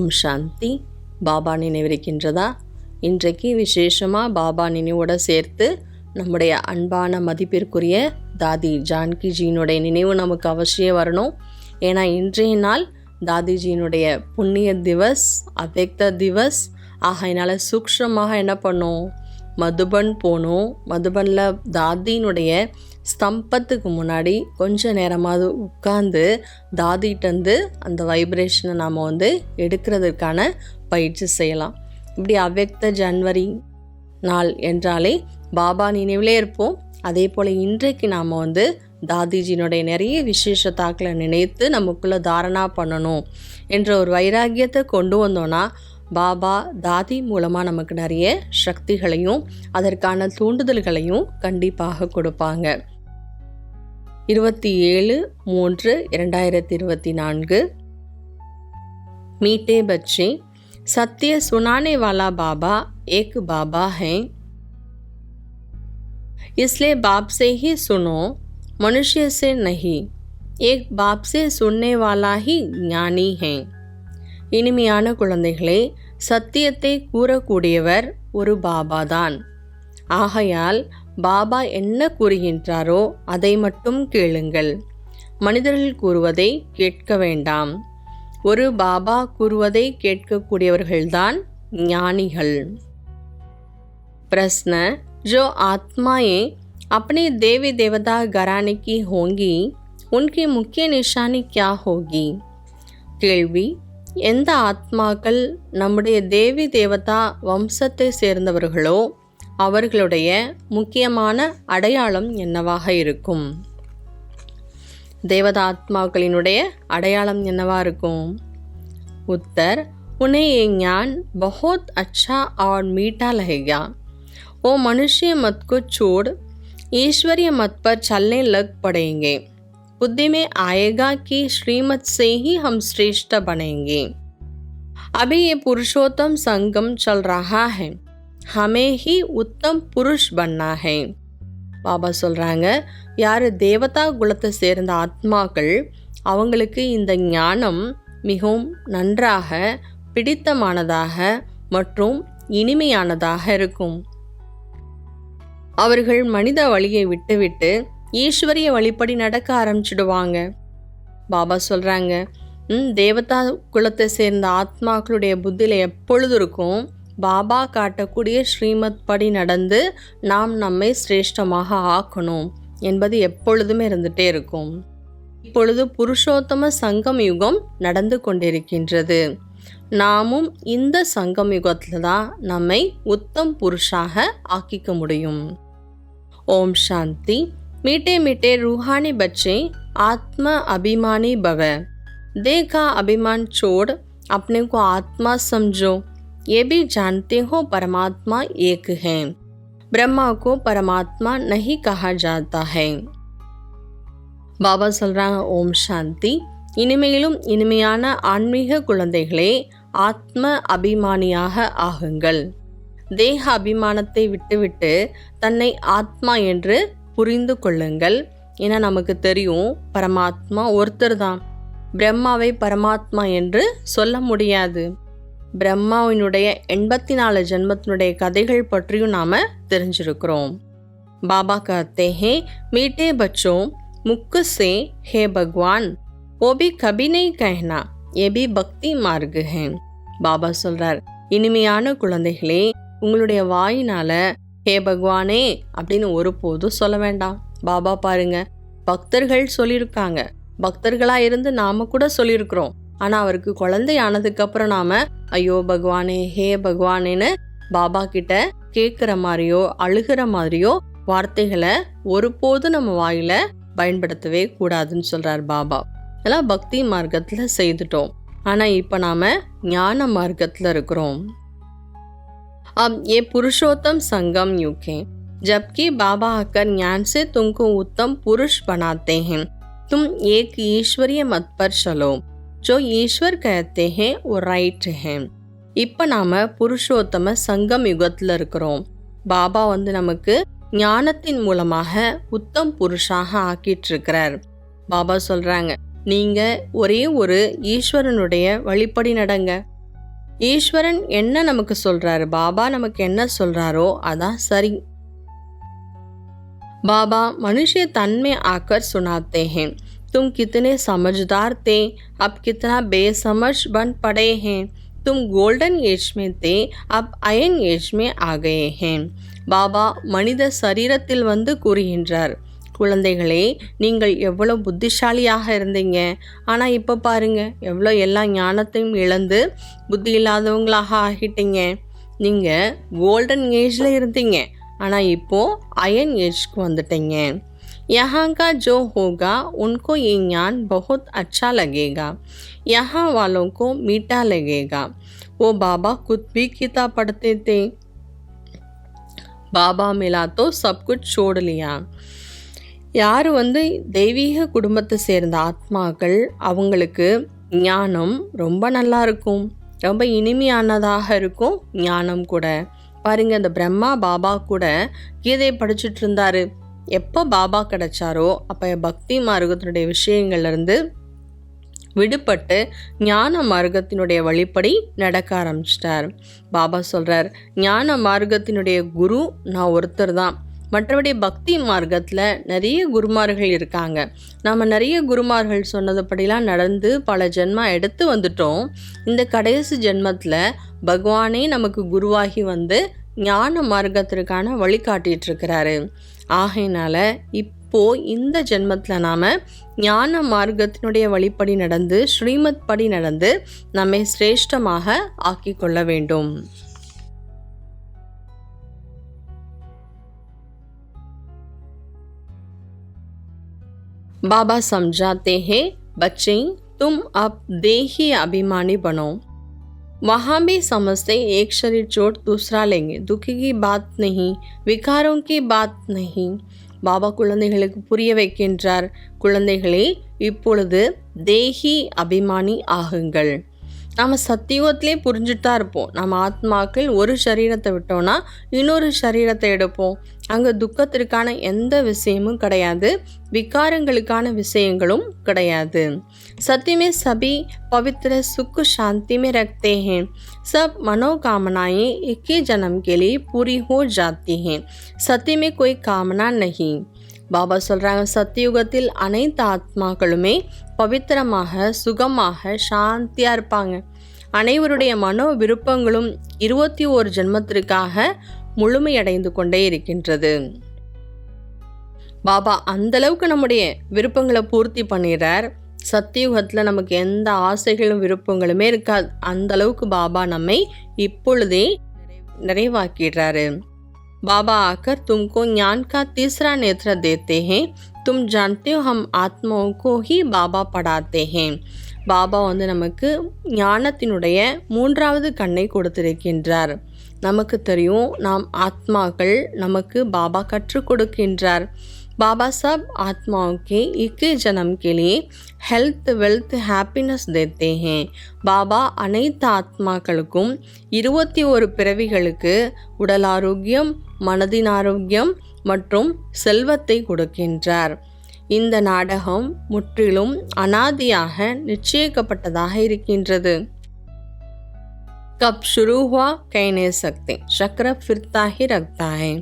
ஓம் சாந்தி. பாபா நினைவிருக்கின்றதா? இன்றைக்கு விசேஷமாக பாபா நினைவோட சேர்த்து நம்முடைய அன்பான மதிப்பிற்குரிய தாதி ஜான்கிஜியினுடைய நினைவு நமக்கு அவசியம் வரணும். ஏன்னா இன்றைய நாள் தாதிஜியினுடைய புண்ணிய திவஸ் அவ்வக்த திவஸ். ஆகையினால சூக்ஷமாக என்ன பண்ணோம்? மதுபன் போனோம். மதுபனில் தாதியினுடைய ஸ்தம்பத்துக்கு முன்னாடி கொஞ்ச நேரமாவது உட்காந்து தாதிட்டந்து அந்த வைப்ரேஷனை நாம் வந்து எடுக்கிறதுக்கான பயிற்சி செய்யலாம். இப்படி அவ்வக்த ஜன்வரி நாள் என்றாலே பாபா நினைவிலே இருப்போம். அதே போல் இன்றைக்கு நாம் வந்து தாதிஜினுடைய நிறைய விசேஷ தாக்களை நினைத்து நமக்குள்ளே தாரணா பண்ணணும் என்ற ஒரு வைராக்கியத்தை கொண்டு வந்தோன்னா பாபா தாதி மூலமாக நமக்கு நிறைய சக்திகளையும் அதற்கான தூண்டுதல்களையும் கண்டிப்பாக கொடுப்பாங்க இருபத்தி ஏழு மூன்று இரண்டாயிரத்தி இருபத்தி நான்கு मीठे बच्चे सत्य सुनाने वाला बाबा एक बाबा है इसलिए बाप से ही सुनो मनुष्य से नहीं एक बाप से सुनने वाला ही ஞானி है இனிமையான குழந்தைகளே சத்தியத்தை கூறக்கூடியவர் ஒரு பாபாதான் ஆகையால் பாபா என்ன கூறுகின்றாரோ அதை மட்டும் கேளுங்கள் மனிதர்கள் கூறுவதை கேட்க வேண்டாம் ஒரு பாபா கூறுவதை கேட்கக்கூடியவர்கள்தான் ஞானிகள் प्रश्न जो आत्माएं अपने देवी देवता घराने की होंगी उनकी मुख्य निशानी क्या होगी கேள்வி எந்த ஆத்மாக்கள் நம்முடைய தேவி தேவதா வம்சத்தை சேர்ந்தவர்களோ அவர்களுடைய முக்கியமான அடையாளம் என்னவாக இருக்கும் தேவதாத்மாக்களினுடைய அடையாளம் என்னவா இருக்கும் उत्तर उन्हें ये ज्ञान बहुत अच्छा और मीठा लगेगा वो मनुष्य मत को छोड़ ईश्वरीय मत पर चलने लग पड़ेंगे बुद्धि में आएगा कि श्रीमत से ही हम श्रेष्ठ बनेंगे अभी ये पुरुषोत्तम संगम चल रहा है हमें ही उत्तम पुरुष बनना है பாபா சொல்கிறாங்க யார் தேவதா குலத்தை சேர்ந்த ஆத்மாக்கள் அவங்களுக்கு இந்த ஞானம் மிகவும் நன்றாக பிடித்தமானதாக மற்றும் இனிமையானதாக இருக்கும் அவர்கள் மனித வழியை விட்டுவிட்டு ஈஸ்வரிய வழிப்படி நடக்க ஆரம்பிச்சிடுவாங்க. பாபா சொல்கிறாங்க தேவதா குலத்தை சேர்ந்த ஆத்மாக்களுடைய புத்தியில் எப்பொழுது இருக்கும்? பாபா காட்டக்கூடிய ஸ்ரீமத் படி நடந்து நாம் நம்மை சிரேஷ்டமாக ஆக்கணும். என்பது எப்பொழுதுமே இருந்துகிட்டே இருக்கும். இப்பொழுது புருஷோத்தம சங்கம் யுகம் நடந்து கொண்டிருக்கின்றது. நாமும் இந்த சங்கம் யுகத்தில் தான் நம்மை உத்தம் புருஷாக ஆக்கிக்க முடியும். ஓம் சாந்தி. मीठे मीठे रूहानी बच्चे आत्म अभिमानी भव देह का अभिमान छोड़ अपने को आत्मा समझो ये भी जानते हो परमात्मा एक है ब्रह्मा को परमात्मा नहीं कहा जाता है பாபா சொல்கிறாங்க ஓம் சாந்தி இனிமையிலும் இனிமையான ஆன்மீக குழந்தைகளே ஆத்ம அபிமானியாக ஆகுங்கள் தேக அபிமானத்தை விட்டுவிட்டு தன்னை ஆத்மா என்று புரிந்து கொள்ளுங்கள் என நமக்கு தெரியும் பரமாத்மா ஒருத்தர் தான் பிரம்மாவை பரமாத்மா என்று சொல்ல முடியாது பிரம்மாவினுடைய எண்பத்தி நாலு ஜென்மத்தினுடைய கதைகள் பற்றியும் நாம் தெரிஞ்சிருக்கிறோம் பாபா कहते हैं मीठे बच्चों मुख से हे भगवान वो भी कभी नहीं कहना ये भी பக்தி மார்க் है பாபா சொல்றார் இனிமையான குழந்தைகளே உங்களுடைய வாயினால ஹே பகவானே அப்படின்னு ஒருபோதும் சொல்ல வேண்டாம். பாபா பாருங்க பக்தர்கள் சொல்லியிருக்காங்க. பக்தர்களாக இருந்து நாம கூட சொல்லியிருக்கிறோம். ஆனால் அவருக்கு குழந்தை ஆனதுக்கப்புறம் நாம ஐயோ பகவானே ஹே பகவானேன்னு பாபா கிட்ட கேட்குற மாதிரியோ அழுகிற மாதிரியோ வார்த்தைகளை ஒருபோதும் நம்ம வாயில பயன்படுத்தவே கூடாதுன்னு சொல்றார் பாபா. இதெல்லாம் பக்தி மார்க்கத்தில் செய்துட்டோம். ஆனால் இப்போ நாம ஞான மார்க்கத்தில் இருக்கிறோம். अब ये पुरुषोत्तम संगम युग है जबकि बाबा आकर ज्ञान से तुमको उत्तम पुरुष बनाते हैं तुम एक ईश्वरीय मत पर चलो जो ईश्वर कहते हैं वो ரைட் है இப்போ நாம புருஷோத்தம சங்கம் யுகத்தில் இருக்கிறோம் பாபா வந்து நமக்கு ஞானத்தின் மூலமாக உத்தம் புருஷாக ஆக்கிட்டு இருக்கிறார் பாபா சொல்றாங்க நீங்க ஒரே ஒரு ஈஸ்வரனுடைய வழிப்படி நடங்க ஈஸ்வரன் என்ன நமக்கு சொல்றாரு பாபா நமக்கு என்ன சொல்றாரோ அதான் சரி बाबा मनुष्य तन में आकर सुनाते हैं तुम कितने समझदार थे अब कितना बेसमझ बन पड़े हैं तुम गोल्डन एज में थे अब அயன் ஏஜ் மே आ गए हैं பாபா மனித சரீரத்தில் வந்து கூறுகின்றார் குழந்தைகளே நீங்கள் எவ்வளோ புத்திசாலியாக இருந்தீங்க ஆனால் இப்போ பாருங்க எவ்வளோ எல்லா ஞானத்தையும் இழந்து புத்தி இல்லாதவங்களாக ஆகிட்டீங்க நீங்கள் கோல்டன் ஏஜில் இருந்தீங்க ஆனால் இப்போது அயன் ஏஜ்க்கு வந்துட்டீங்க यहाँ का जो होगा उनको ये ज्ञान बहुत अच्छा लगेगा यहाँ वालों को मीठा लगेगा वो बाबा खुद भी किताब पढ़ते थे பாபா மிலா தோ சப் குச் சோடு லியா யார் வந்து தெய்வீக குடும்பத்தை சேர்ந்த ஆத்மாக்கள் அவங்களுக்கு ஞானம் ரொம்ப நல்லா இருக்கும். ரொம்ப இனிமையானதாக இருக்கும் ஞானம் கூட. பாருங்க இந்த பிரம்மா பாபா கூட கீதையை படிச்சுட்டு இருந்தாரு. எப்போ பாபா கிடைச்சாரோ அப்போ பக்தி மார்க்கத்தினுடைய விஷயங்கள்லேருந்து விடுபட்டு ஞான மார்க்கத்தினுடைய வழிப்படி நடக்க ஆரம்பிச்சிட்டார். பாபா சொல்கிறார் ஞான மார்க்கத்தினுடைய குரு நான் ஒருத்தர் தான். மற்றபடி பக்தி மார்க்கத்தில் நிறைய குருமார்கள் இருக்காங்க. நாம் நிறைய குருமார்கள் சொன்னதுபடிலாம் நடந்து பல ஜென்மா எடுத்து வந்துட்டோம். இந்த கடைசி ஜென்மத்தில் பகவானே நமக்கு குருவாகி வந்து ஞான மார்க்கத்திற்கான வழிகாட்டிட்டு இருக்கிறாரு ஆகையினால இப்போது இந்த ஜென்மத்தில் நாம் ஞான மார்க்கத்தினுடைய வழிப்படி நடந்து ஸ்ரீமத் படி நடந்து நம்மை சிரேஷ்டமாக ஆக்கிக்கொள்ள வேண்டும். बाबा समझाते हैं बच्चे तुम अब देही अभिमानी बनो वहाँ भी समझते एक शरीर चोट दूसरा लेंगे दुखी की बात नहीं விகாரம் की बात नहीं பாபா குழந்தைகளுக்கு புரிய வைக்கின்றார் குழந்தைகளே இப்பொழுது தேஹி அபிமானி ஆகுங்கள் நம்ம சத்தியுகத்திலே புரிஞ்சுட்டு தான் இருப்போம் நம்ம ஆத்மாக்கள் ஒரு சரீரத்தை விட்டோம்னா இன்னொரு சரீரத்தை எடுப்போம் அங்கே துக்கத்திற்கான எந்த விஷயமும் கிடையாது விகாரங்களுக்கான விஷயங்களும் கிடையாது सत्य में सभी पवित्र सुख शांति में रखते हैं सब मनोकामनाएं एक ही जन्म के लिए पूरी हो जाती हैं सत्य में कोई कामना नहीं பாபா சொல்கிறாங்க சத்தியுகத்தில் அனைத்து ஆத்மாக்களுமே பவித்திரமாக சுகமாக சாந்தியாக இருப்பாங்க. அனைவருடைய மனோ விருப்பங்களும் இருபத்தி ஓரு ஜென்மத்திற்காக முழுமையடைந்து கொண்டே இருக்கின்றது. பாபா அந்த அளவுக்கு நம்முடைய விருப்பங்களை பூர்த்தி பண்ணிடுறார். சத்தியுகத்தில் நமக்கு எந்த ஆசைகளும் விருப்பங்களுமே இருக்காது. அந்த அளவுக்கு பாபா நம்மை இப்பொழுதே நிறைவாக்கிடுறாரு. बाबा आकर तुमको ज्ञान का तीसरा नेत्र देते हैं। तुम जानते हो हम आत्माओं को ही बाबा पढ़ाते हैं। பாபா வந்து நமக்கு ஞானத்தினுடைய மூன்றாவது கண்ணை கொடுத்திருக்கின்றார்। நமக்கு தெரியும் நாம் ஆத்மாக்கள் நமக்கு பாபா கற்றுக் கொடுக்கின்றார்। बाबा सब आत्माओं के एक ही जन्म के लिए ஹெல்த் வெல்த் ஹாப்பினஸ் தேத்தே ஹே பாபா அனைத்து ஆத்மாக்களுக்கும் இருபத்தி ஒரு பிறவிகளுக்கு உடல் ஆரோக்கியம் மனதின் ஆரோக்கியம் மற்றும் செல்வத்தை கொடுக்கின்றார் இந்த நாடகம் முற்றிலும் அனாதியாக நிச்சயிக்கப்பட்டதாக இருக்கின்றது கப் शुरू हुआ कह नहीं सकते சக்கர फिरता ही रखता है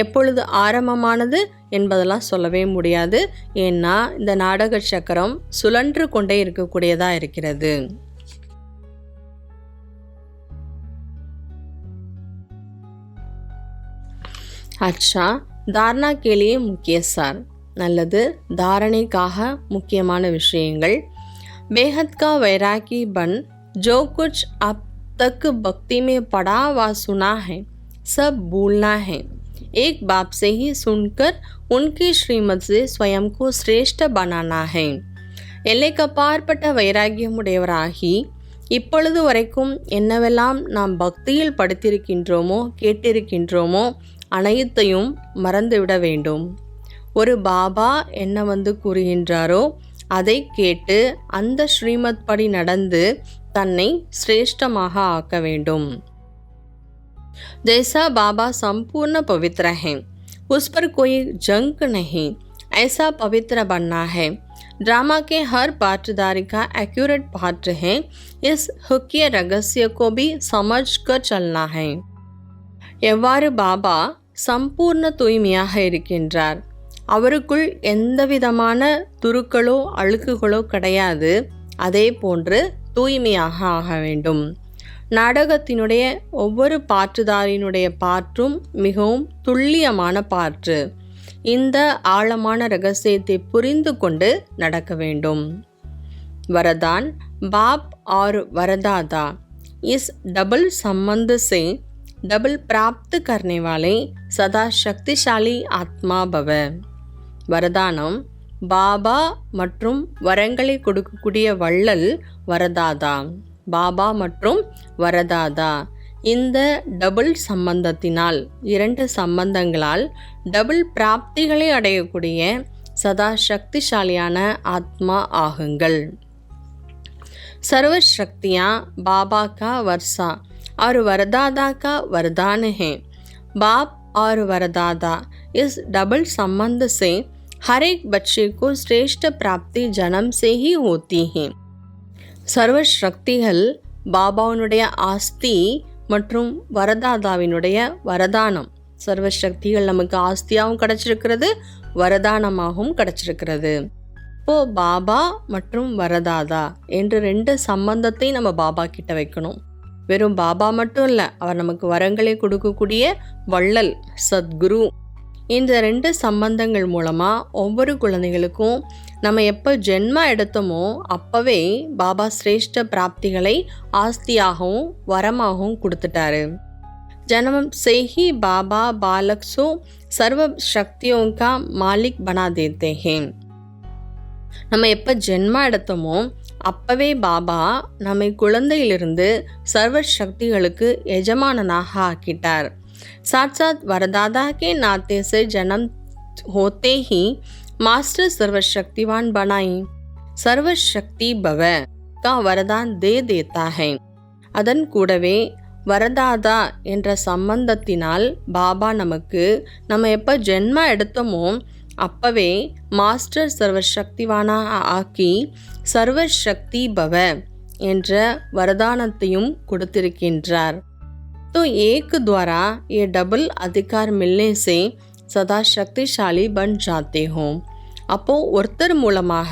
எப்பொழுது ஆரம்பமானது என்பதெல்லாம் சொல்லவே முடியாது ஏன்னா இந்த நாடக சக்கரம் சுழன்று கொண்டே இருக்கக்கூடியதாக இருக்கிறது அச்சா தாரணா கேலியே முக்கிய சார் நல்லது தாரணைக்காக முக்கியமான விஷயங்கள் बेहद का वैरागी बन जो कुछ अब तक भक्ति में पढ़ा व सुना है सब भूलना है एक बाप से ही सुनकर उनकी श्रीमत से स्वयं को श्रेष्ठ बनाना है எல்லைக்கப்பாற்பட்ட வைராகியமுடையவராகி இப்பொழுது வரைக்கும் என்னவெல்லாம் நாம் பக்தியில் படித்திருக்கின்றோமோ கேட்டிருக்கின்றோமோ அனைத்தையும் மறந்துவிட வேண்டும் ஒரு பாபா என்ன வந்து கூறுகின்றாரோ அதை கேட்டு அந்த ஸ்ரீமத் படி நடந்து தன்னை சிரேஷ்டமாக ஆக்க வேண்டும் जैसा बाबा संपूर्ण पवित्र है उस पर कोई जंक नहीं ऐसा पवित्र बनना है ड्रामा के हर पात्रधारी का एक्यूरेट पात्र है इस हुक्य रहस्य को भी समझ कर चलना है எவ்வாறு பாபா சம்பூர்ண தூய்மையாக இருக்கின்றார் அவருக்குள் எந்தவிதமான துருக்களோ அழுக்குகளோ கிடையாது அதே போன்று தூய்மையாக ஆக வேண்டும் நாடகத்தினுடைய ஒவ்வொரு பாற்றுதாரினுடைய பாற்றும் மிகவும் துல்லியமான பாற்று இந்த ஆழமான ரகசியத்தை புரிந்து கொண்டு நடக்க வேண்டும் वरदान बाप और वरदादा इस डबल संबंध से डबल प्राप्त करने वाले सदा शक्तिशाली आत्मा भव வரதானம் பாபா மற்றும் வரங்களை கொடுக்கக்கூடிய வள்ளல் வரதாதா பாபா மற்றும் வரதாதா இந்த டபுள் சம்பந்தத்தினால் இரண்டு சம்பந்தங்களால் டபுள் பிராப்திகளை அடையக்கூடிய சதா சக்திசாலியான ஆத்மா ஆகுங்கள் सर्व शक्तियाँ बाबा का वर्षा और वरदादा का वरदान है बाप और वरदादा इस डबल संबंध से हर एक बच्चे को श्रेष्ठ प्राप्ति जन्म से ही होती है சர்வ சக்திகள் பாபாவினுடைய ஆஸ்தி மற்றும் வரதாதாவினுடைய வரதானம். சர்வ சக்திகள் நமக்கு ஆஸ்தியாகவும் கிடச்சிருக்கிறது வரதானமாகவும் கிடச்சிருக்கிறது. இப்போ பாபா மற்றும் வரதாதா என்று ரெண்டு சம்பந்தத்தையும் நம்ம பாபா கிட்ட வைக்கணும். வெறும் பாபா மட்டும் இல்லை அவர் நமக்கு வரங்களை கொடுக்கக்கூடிய வள்ளல் சத்குரு. இந்த ரெண்டு சம்பந்தங்கள் மூலமாக ஒவ்வொரு குழந்தைகளுக்கும் நம்ம எப்போ ஜென்மா எடுத்தோமோ அப்போவே பாபா சிரேஷ்ட பிராப்திகளை ஆஸ்தியாகவும் வரமாகவும் கொடுத்துட்டாரு जन्म से ही बाबा बालक को सर्व शक्तियों का मालिक बना देते हैं நம்ம எப்போ ஜென்மா எடுத்தோமோ அப்பவே பாபா நம்மை குழந்தையிலிருந்து சர்வ சக்திகளுக்கு எஜமானனாக ஆக்கிட்டார் साथ साथ वरदादा के नाते से जन्म होते ही मास्टर सर्वशक्तिवान बनाई सर्वशक्ति भव का वरदान दे देता है அதன் கூடவே வரதாதா என்ற சம்பந்தத்தினால் பாபா நமக்கு நம்ம எப்போ ஜென்மா எடுத்தோமோ அப்பவே மாஸ்டர் சர்வசக்திவானா ஆக்கி சர்வசக்தி பவ என்ற வரதானத்தையும் கொடுத்திருக்கின்றார் तो एक द्वारा ये डबल अधिकार मिलने से सदा शक्तिशाली बन जाते हो அப்போ ஒருத்தர் மூலமாக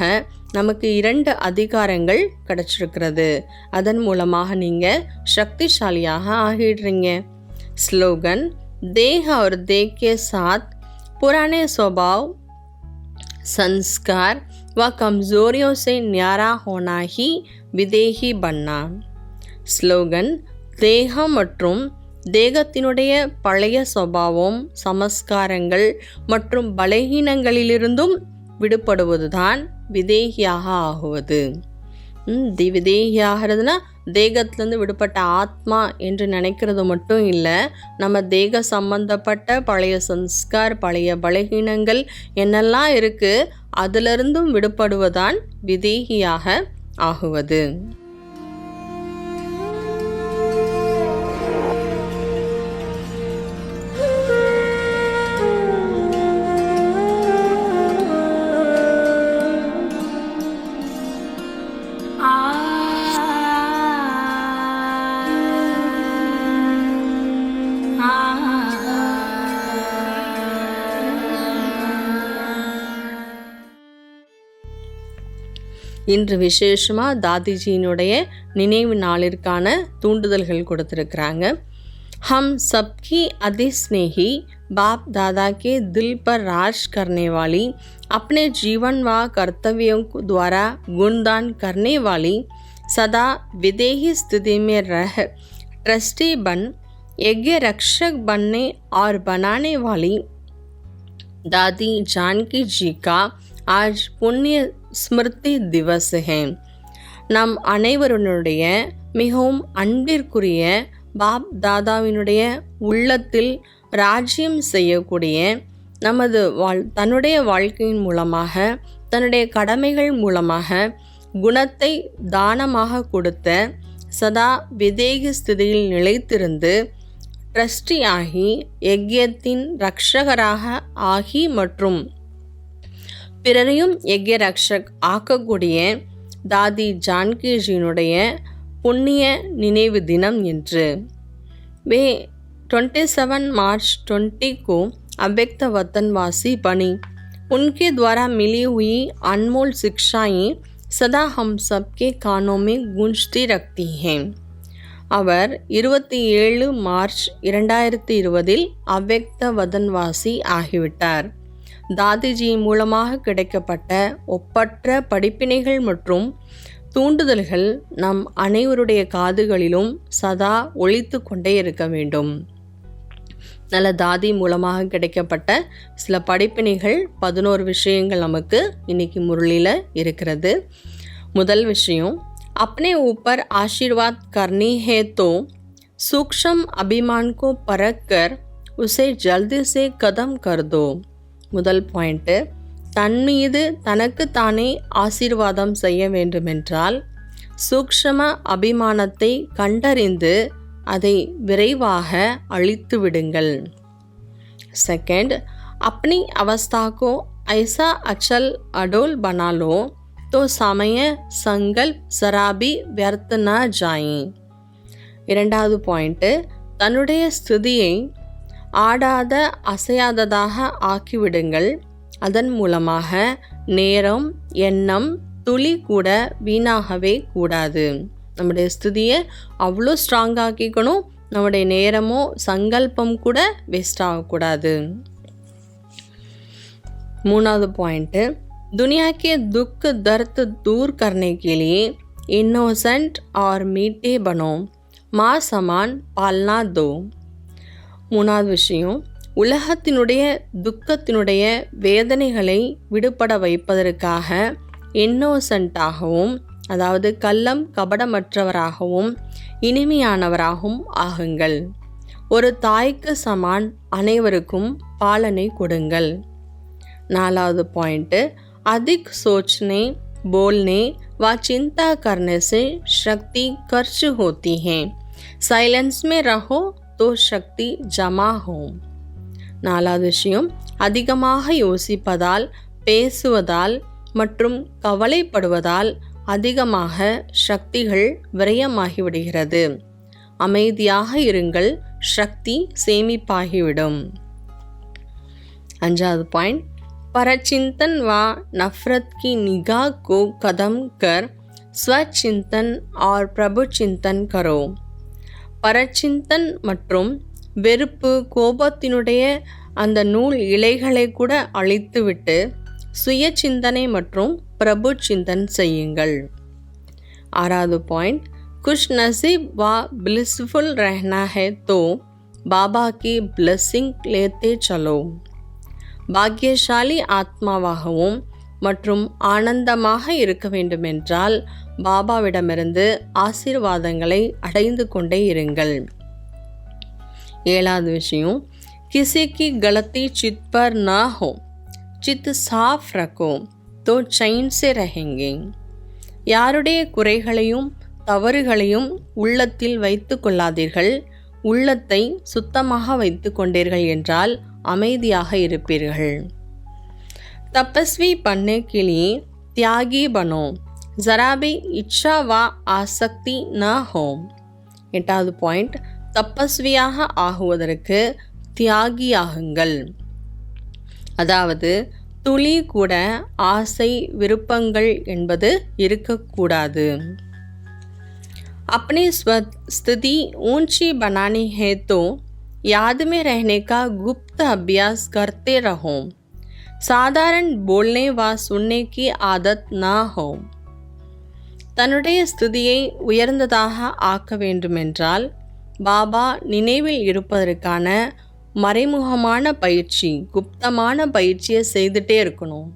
நமக்கு இரண்டு அதிகாரங்கள் கிடைச்சிருக்கிறது அதன் மூலமாக நீங்கள் சக்திசாலியாக ஆகிடுறீங்க ஸ்லோகன் देह और देह के साथ पुराने स्वभाव संस्कार व कमजोरियों से न्यारा होना ही विदेही बनना ஸ்லோகன் தேகம் மற்றும் தேகத்தினுடைய பழைய சுவாவம் சமஸ்காரங்கள் மற்றும் பலகீனங்களிலிருந்தும் விடுபடுவதுதான் விதேகியாக ஆகுவது. தி விதேகியாகிறதுனா தேகத்திலேருந்து விடுபட்ட ஆத்மா என்று நினைக்கிறது மட்டும் இல்லை நம்ம தேக சம்பந்தப்பட்ட பழைய சம்ஸ்கார் பழைய பலகீனங்கள் என்னெல்லாம் இருக்குது அதிலிருந்தும் விடுபடுவதான் விதேகியாக ஆகுவது. இன்று விசேஷமாக தாதிஜியினுடைய நினைவு நாளிற்கான தூண்டுதல்கள் கொடுத்துருக்குறாங்க हम सबकी अति स्नेही बाप दादा के दिल पर राज करने वाली अपने जीवन व कर्तव्यों को द्वारा गुणदान करने वाली सदा विदेही स्थिति में रह ट्रस्टी बन यज्ञ रक्षक बनने और बनाने वाली दादी जानकी जी का आज புண்ணிய ஸ்மிருதி திவஸ் है நம் அனைவருடைய மிகவும் அன்பிற்குரிய பாப் தாதாவினுடைய உள்ளத்தில் ராஜ்யம் செய்யக்கூடிய நமது வாழ் தன்னுடைய வாழ்க்கையின் மூலமாக தன்னுடைய கடமைகள் மூலமாக குணத்தை தானமாக கொடுத்த சதா விதேக ஸ்திதியில் நிலைத்திருந்து ட்ரஸ்டி ஆகி யஜ்யத்தின் ரக்ஷகராக ஆகி மற்றும் பிறரையும் யக்ய ரக்ஷக் ஆக்கக்கூடிய தாதி ஜான்கிஜியினுடைய புண்ணிய நினைவு தினம் என்று वे 27 मार्च 20 को अव्यक्त वतनवासी बनी उनके द्वारा मिली हुई अनमोल शिक्षाएं सदा हम सबके कानों में गूंजती रखती हैं அவர் இருபத்தி ஏழு மார்ச் இரண்டாயிரத்தி இருபதில் அவ்வக்த வதன்வாசி ஆகிவிட்டார் தாதிஜி மூலமாக கிடைக்கப்பட்ட ஒப்பற்ற படிப்பினைகள் மற்றும் தூண்டுதல்கள் நம் அனைவருடைய காதுகளிலும் சதா ஒழித்து கொண்டே இருக்க வேண்டும் நல்ல தாதி மூலமாக கிடைக்கப்பட்ட சில படிப்பினைகள் பதினோரு விஷயங்கள் நமக்கு இன்னைக்கு முரளியில் இருக்கிறது முதல் விஷயம் अपने ऊपर आशीर्वाद करनी है तो सूक्ष्म अभिमान को परख कर उसे जल्दी से कदम कर दो முதல் பாயிண்ட்டு தன் மீது தனக்கு தானே ஆசீர்வாதம் செய்ய வேண்டுமென்றால் சூக்ஷம அபிமானத்தை கண்டறிந்து அதை விரைவாக அழித்து விடுங்கள் सेकंड अपनी अवस्था को ऐसा अचल अडोल बना लो तो समय संकल्प जरा भी व्यर्थ न जाए இரண்டாவது பாயிண்ட்டு தன்னுடைய ஸ்திதியை ஆடாத அசையாததாக ஆக்கிவிடுங்கள் அதன் மூலமாக நேரம் எண்ணம் துளி கூட வீணாகவே கூடாது நம்முடைய ஸ்திதியை அவ்வளோ ஸ்ட்ராங் ஆக்கிக்கணும் நம்முடைய நேரமோ சங்கல்பம் கூட வேஸ்ட் ஆகக்கூடாது மூணாவது பாயிண்ட்டு दुनिया के दुख दर्द दूर करने के लिए इनोसेंट और मीठे बनो மா சமான் பால்னா தோ மூணாவது விஷயம் உலகத்தினுடைய துக்கத்தினுடைய வேதனைகளை விடுபட வைப்பதற்காக இன்னோசண்ட்டாகவும் அதாவது கள்ளம் கபடமற்றவராகவும் இனிமையானவராகவும் ஆகுங்கள் ஒரு தாய்க்கு சமான் அனைவருக்கும் பாலனை கொடுங்கள் நாலாவது பாயிண்ட்டு अधिक सोचने बोलने व चिंता करने से शक्ति खर्च होती है साइलेंस में रहो तो शक्ति जमा हो நாலாவது விஷயம் அதிகமாக யோசிப்பதால் பேசுவதால் மற்றும் கவலைப்படுவதால் அதிகமாக சக்திகள் விரயமாகிவிடுகிறது அமைதியாக இருங்கள் சக்தி சேமிப்பாகிவிடும் அஞ்சாவது பாயிண்ட் परचिंतन व नफरत की निगाह को कदम कर स्वचिंतन और प्रभु चिंतन करो பரச்சிந்தன் மற்றும் வெறுப்பு கோபத்தினுடைய அந்த நூல் இலைகளை கூட அழித்துவிட்டு சுய சிந்தனை மற்றும் பிரபு சிந்தன் செய்யுங்கள். ஆறாவது பாயிண்ட். குஷ் நசீப் வா பிளிஸ்ஃபுல் ரஹ்னா ஹே தோ பாபா கி பிளஸ்ஸிங் லேத்தே சலோ. பாக்கியசாலி ஆத்மாவாகவும் மற்றும் ஆனந்தமாக இருக்க வேண்டுமென்றால் பாபாவிடமிருந்து ஆசீர்வாதங்களை அடைந்து கொண்டே இருங்கள். ஏழாவது விஷயம் கிசிக்கு கலத்தி சித்பர் பர் சித் சாஃப் ரகோ தோ சைன்ஸே ரஹெங்கே. யாருடைய குறைகளையும் தவறுகளையும் உள்ளத்தில் வைத்து கொள்ளாதீர்கள். உள்ளத்தை சுத்தமாக வைத்து கொண்டீர்கள் என்றால் அமைதியாக இருப்பீர்கள். तपस्वी बनने के लिए त्यागी बनो जरा भी इच्छा व आसक्ति न हो எட்டாவது பாயிண்ட் தப்பஸ்வியாக ஆகுவதற்கு தியாகியாகுங்கள் அதாவது துளி கூட ஆசை விருப்பங்கள் என்பது இருக்கக்கூடாது अपनी स्थिति ऊंची बनानी है तो याद में रहने का गुप्त अभ्यास करते रहो साधारण बोलने व सुनने की आदत ना हो தன்னுடைய ஸ்துதியை உயர்ந்ததாக ஆக்க வேண்டுமென்றால் பாபா நினைவில் இருப்பதற்கான மறைமுகமான பயிற்சி குப்தமான பயிற்சியை செய்துட்டே இருக்கணும்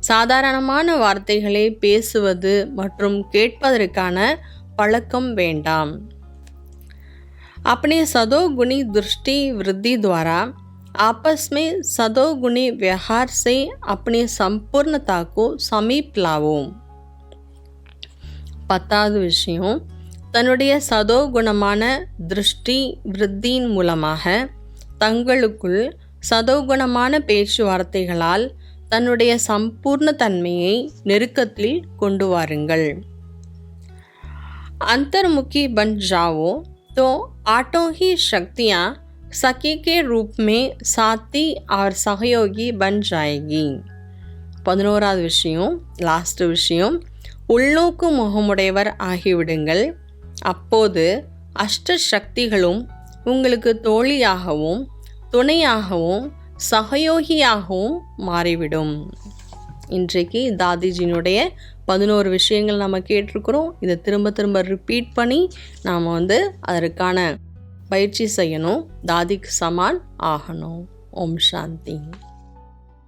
சாதாரணமான வார்த்தைகளை பேசுவது மற்றும் கேட்பதற்கான पड़कम वेंडाम अपने सदोगुणी दृष्टि वृद्धि द्वारा आपस में सदोगुणी व्यवहार से अपनी संपूर्णता को समीप लाओ பத்தாவது விஷயம் தன்னுடைய சதோகுணமான திருஷ்டி விருத்தியின் மூலமாக தங்களுக்குள் சதோகுணமான பேச்சுவார்த்தைகளால் தன்னுடைய சம்பூர்ண தன்மையை நெருக்கத்தில் கொண்டு வாருங்கள் अंतर्मुखी बन जाओ तो आठों ही शक्तियाँ सखी के रूप में साथी और सहयोगी बन जाएगी பதினோராவது விஷயம் லாஸ்ட் விஷயம் உள்நோக்கு முகமுடையவர் ஆகிவிடுங்கள் அப்போது அஷ்ட சக்திகளும் உங்களுக்கு தோழியாகவும் துணையாகவும் சகயோகியாகவும் மாறிவிடும் இன்றைக்கு தாதிஜினுடைய பதினோரு விஷயங்கள் நம்ம கேட்டிருக்கிறோம் இதை திரும்ப திரும்ப ரிப்பீட் பண்ணி நாம் வந்து அதற்கான பயிற்சி செய்யணும். தாதிக்கு சமான். ஆகணும். ஓம் சாந்தி.